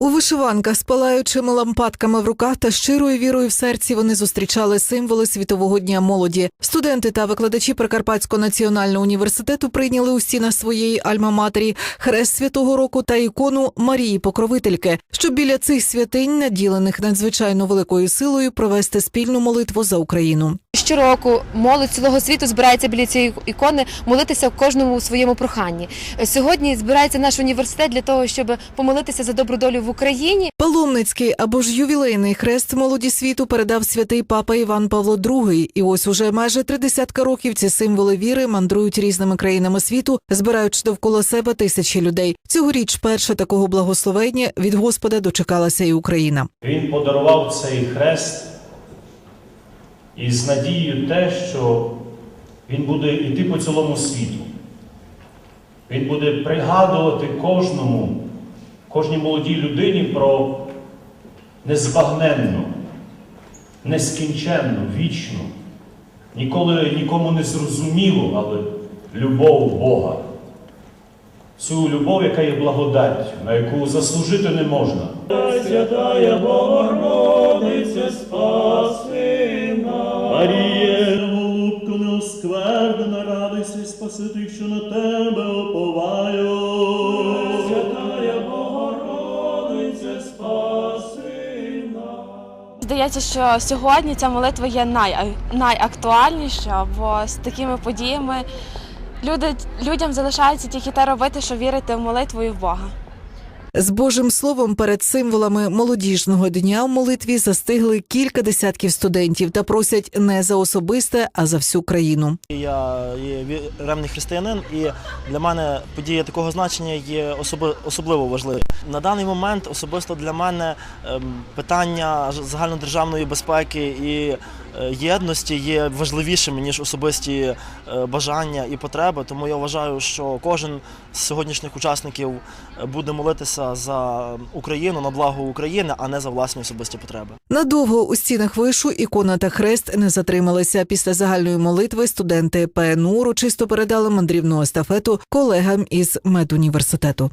У вишиванках з палаючими лампадками в руках та щирою вірою в серці вони зустрічали символи світового дня молоді. Студенти та викладачі Прикарпатського національного університету прийняли у стінах своєї альма-матері хрест святого року та ікону Марії Покровительки, щоб біля цих святинь, наділених надзвичайно великою силою, провести спільну молитву за Україну. Щороку молодь цілого світу збирається біля цієї ікони молитися в кожному своєму проханні. Сьогодні збирається наш університет для того, щоб помолитися за добру долю в Україні. Паломницький або ж ювілейний хрест молоді світу передав святий папа Іван Павло II. І ось уже майже три десятка років ці символи віри мандрують різними країнами світу, збираючи довкола себе тисячі людей. Цьогоріч перше такого благословення від Господа дочекалася і Україна. Він подарував цей хрест із надією те, що він буде йти по цілому світу. Він буде пригадувати кожному, кожній молодій людині про незбагненну, нескінченну, вічну, ніколи нікому не зрозумілу, але любов Бога. Цю любов, яка є благодаттю, на яку заслужити не можна. Святая Богородице, спаси нас. Маріє, голубко неосквернена, радуйся, і спаси тих, що на тебе оповаю. Здається, що сьогодні ця молитва є най, найактуальніша, бо з такими подіями люди, людям залишається тільки те робити, що вірити в молитву і в Бога. З Божим словом перед символами молодіжного дня в молитві застигли кілька десятків студентів та просять не за особисте, а за всю країну. Я є ревний християнин, і для мене подія такого значення є особливо важливі. На даний момент особисто для мене ем, питання загальнодержавної безпеки і єдності є важливішими ніж особисті е, бажання і потреби. Тому я вважаю, що кожен з сьогоднішніх учасників е, буде молитися за Україну на благо України, а не за власні особисті потреби. Надовго у стінах вишу ікона та хрест не затрималися. Після загальної молитви студенти ПНУ урочисто передали мандрівну естафету колегам із медуніверситету.